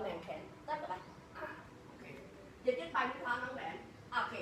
แหวนแขนได้ปะล่ะอย่ายึดไปที่เท้าน้องแหวนโอเค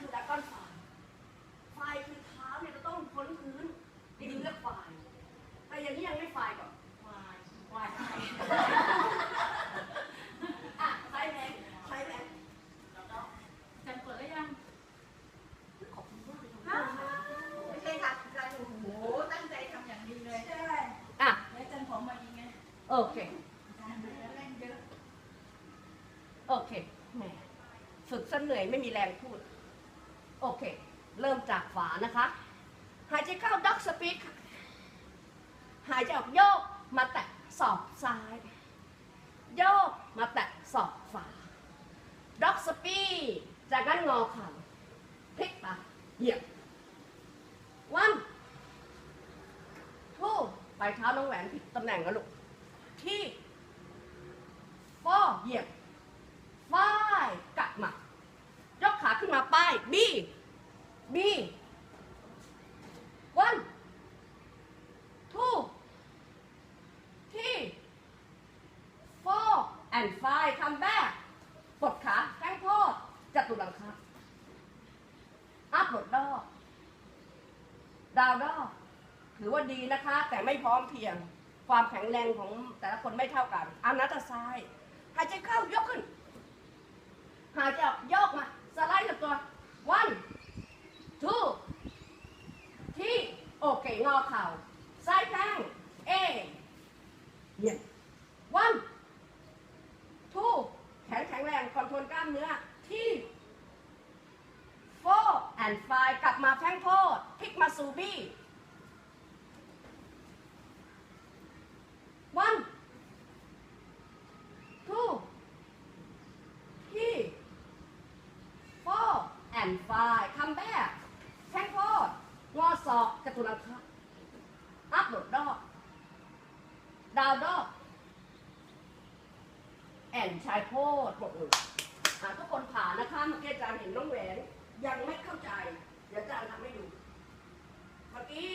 คือดักก้อนฝ่ายฝ่ายคือเท้าเนี่ยเราต้องพ้นพื้นนี่คือเรียกฝ่าย แต่อย่างนี้ยังไม่ฝ่ายก่อนฝ่ายฝ่ายอะใช่ไหมใช่ไหมแล้วก็จันเปิดได้ยังขอบคุณมากเลยไม่ใช่ค่ะใจโอ้โหตั้งใจทำอย่างดีเลยใช่อะแล้วจันผมมายังไงโอเคโอเค แหม ฝึกซะเหนื่อยไม่มีแรงพูด โอเค เริ่มจากฝานะคะ หายใจเข้าด็อกสปีดหายใจออกโยกมาแตะสอบซ้าย โยกมาแตะสอบฝาด็อกสปีดจากนั้นงอขาพลิกปเหยียบวันทูปลาเท้าน้องแหวนผิดตำแหน่งกนะลูกที่ป้อเหยียบ B B one two three four and five come back ปลดขาแข้งโทษจัตุรังคะอัพปลดดอกดาวดอกถือว่าดีนะคะ แต่ไม่พร้อมเพียงความแข็งแรงของแต่ละคนไม่เท่ากันอานาตาซ้ายหายใจเข้ายกขึ้น หายใจออกยกมา สไลด์ตัว one two three โอเค งอเข่า ซ้ายแข้งเอียม one two แขนแข็งแรงคอนโทรลกล้ามเนื้อที่โฟ four and five กลับมาแข้งโพดพลิกมาสูบี้ and five come back แข้งโคตงอศอกกระตุลัาอัพโหลดดอกดาวดอก แอนชายโคดบอกเลยทุกคนผ่านนะคะเมื่อกี้อาจารย์เห็นน้องแหวนยังไม่เข้าใจ เดี๋ยวอาจารย์ทำให้ดู เมื่อกี้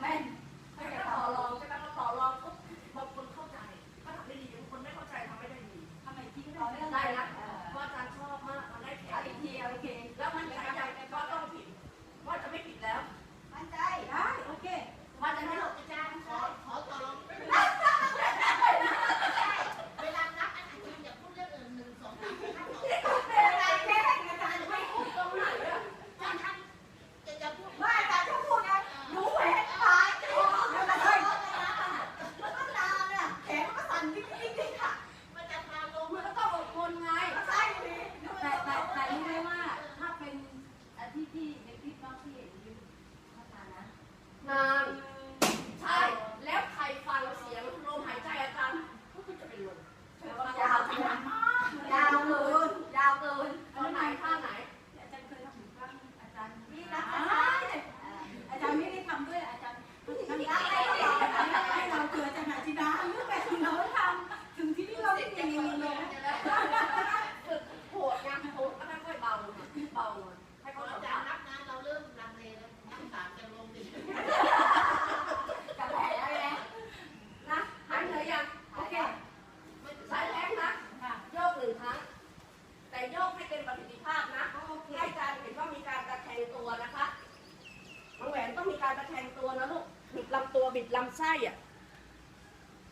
más ันนิดนิดค่ะ มันจะพาลงแล้ก็อดทนไงใช่เลยแต่แต่แต่รู้ไหมว่าถ้าเป็นอที่ที่ในคลิปบ้างที่เห็นยู่ภาษานะนานใช่แล้วใครฟังเสียงลมหายใจอาจารย์ก็จะเป็นลมยาวขนาดยาวเกินยาวเกินตอนไหนท่าไหน